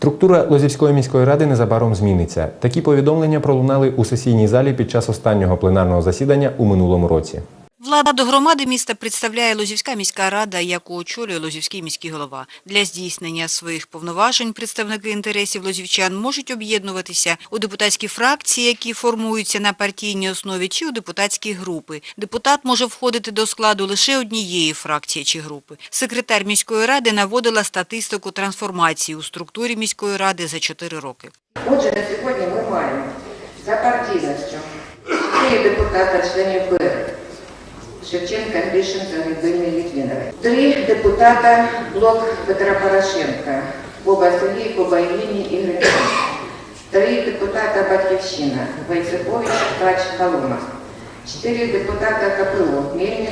Структура Лозівської міської ради незабаром зміниться. Такі повідомлення пролунали у сесійній залі під час останнього пленарного засідання у минулому році. Владу громади міста представляє Лозівська міська рада, яку очолює Лозівський міський голова. Для здійснення своїх повноважень представники інтересів лозівчан можуть об'єднуватися у депутатські фракції, які формуються на партійній основі, чи у депутатські групи. Депутат може входити до складу лише однієї фракції чи групи. Секретар міської ради наводила статистику трансформації у структурі міської ради за чотири роки. Отже, на сьогодні ми маємо за партійністю 4 депутата членів БР. Шевченка, Гришин, Загребельний, Літвінович. Три депутата блок Петра Порошенка. Боба Сергій, Боба Євгеній і Гринчук. Три депутата Батьківщина. Войцехович, Ткач, Колома. Чотири депутата КПО. Мельник,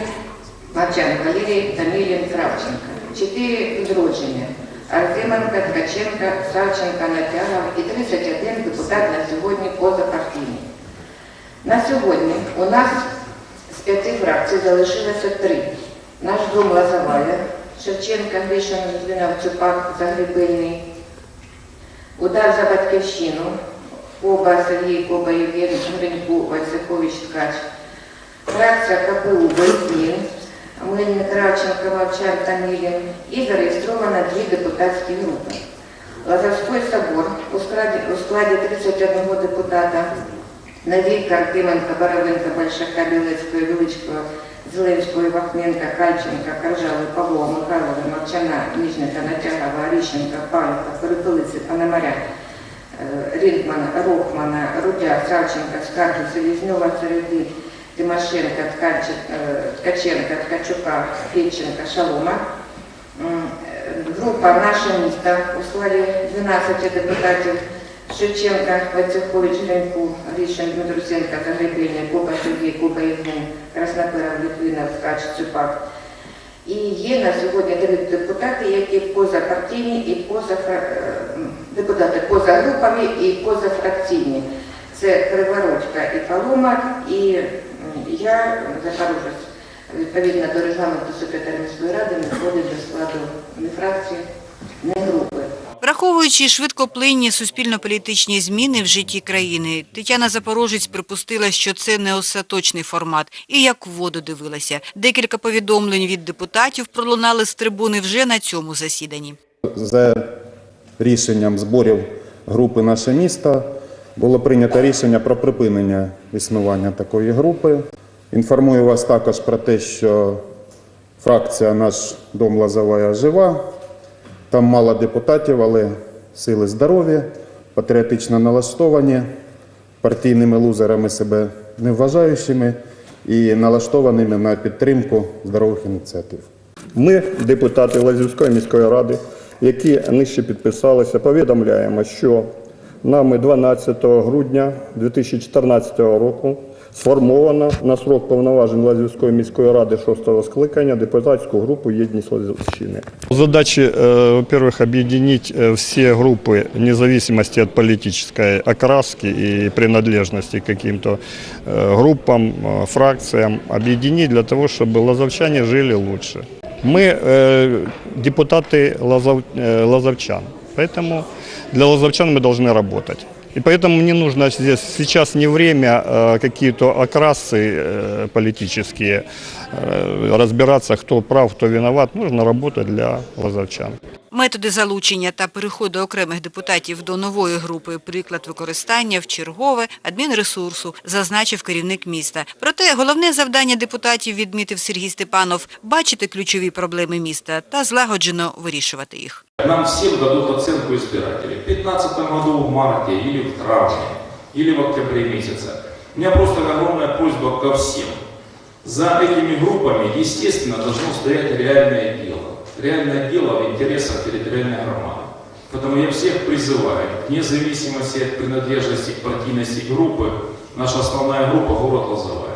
Мачан, Валерій, Данилін, Кравченко. Чотири відродження. Артеменко, Ткаченко, Савченко, Натягов і 31 депутат на сьогодні позапартійний. На сьогодні у нас з п'яти фракцій залишилося три. Наш дом Лазовая, Шевченка, Гришин, Литвинов, Цюпак, Загребельний. Удар за батьківщину. Оба Сергій, Коба Євген, Гриньку, Войцехович, Ткач. Фракція КПУ Бойзін, Мельник, Кравченко, Мовчан, Тамілін. І зареєстровано дві депутатські групи. Лазарський собор у складі 31 депутата Навій, Карпименко, Боровенко, Большака, Білецької, Величкого, Зеленського, Вахненка, Кальченка, Коржали, Павлова, Михайлова, Мовчана, Ніжника, Натягова, Аріщенка, Панка, Перепилиці, Пономаря, е, Рохмана, Рудя, Савченка, Скарги, Селізньова, Середи, Тимошенка, е, Ткаченка, Ткачука, Федченка, Шалома. Е, Група «Наше місто» у складі 12 депутатів Шевченка, Войцехович, Гриньку, Гришин, Дмитрусенко, Загребельний, Коба Сергій, Коба Євген, Краснопиров, Литвинов, Ткач, Цюпак. І є на сьогодні три депутати, які позапартійні і поза депутати поза групами і позафракційні. Це Криворучка і Палома, і я, Захаружець, відповідно до регламенту секретаря міської ради, не входить до складу ні фракції, ні групи. Враховуючи швидкоплинні суспільно-політичні зміни в житті країни, Тетяна Запорожець припустила, що це не остаточний формат, і як в воду дивилася. Декілька повідомлень від депутатів пролунали з трибуни вже на цьому засіданні. За рішенням зборів групи Наше місто було прийнято рішення про припинення існування такої групи. Інформую вас також про те, що фракція Наш дом Лазовая жива. Там мало депутатів, але сили здорові, патріотично налаштовані, партійними лузерами себе не вважаючими і налаштованими на підтримку здорових ініціатив. Ми, депутати Лазівської міської ради, які нижче підписалися, повідомляємо, що нами 12 грудня 2014 року сформовано на срок повноважень Лазівської міської ради 6 скликання депутатську групу «Єдність Лазівщини». Задачи, э, во-первых, объединить э, все группы, вне зависимости от политической окраски и принадлежности к каким-то э, группам, э, фракциям, объединить для того, чтобы лазовчане жили лучше. Мы э, депутаты лазов, э, лазовчан, поэтому для лазовчан мы должны работать. И поэтому мне нужно здесь сейчас не время э, какие-то окрасы э, политические, э, разбираться, кто прав, кто виноват. Нужно работать для лазовчан. Методи залучення та переходу окремих депутатів до нової групи – приклад використання в чергове адмінресурсу, зазначив керівник міста. Проте головне завдання депутатів, відмітив Сергій Степанов, бачити ключові проблеми міста та злагоджено вирішувати їх. Нам всем дадут оценку избирателей. В 2015 году в марте или в травме, или в октябре месяце. У меня просто огромная просьба ко всем. За этими группами, естественно, должно стоять реальное дело. Реальное дело в интересах территориальной громады. Поэтому я всех призываю, вне зависимости от принадлежности к партийности группы, наша основная группа – город Лозовая.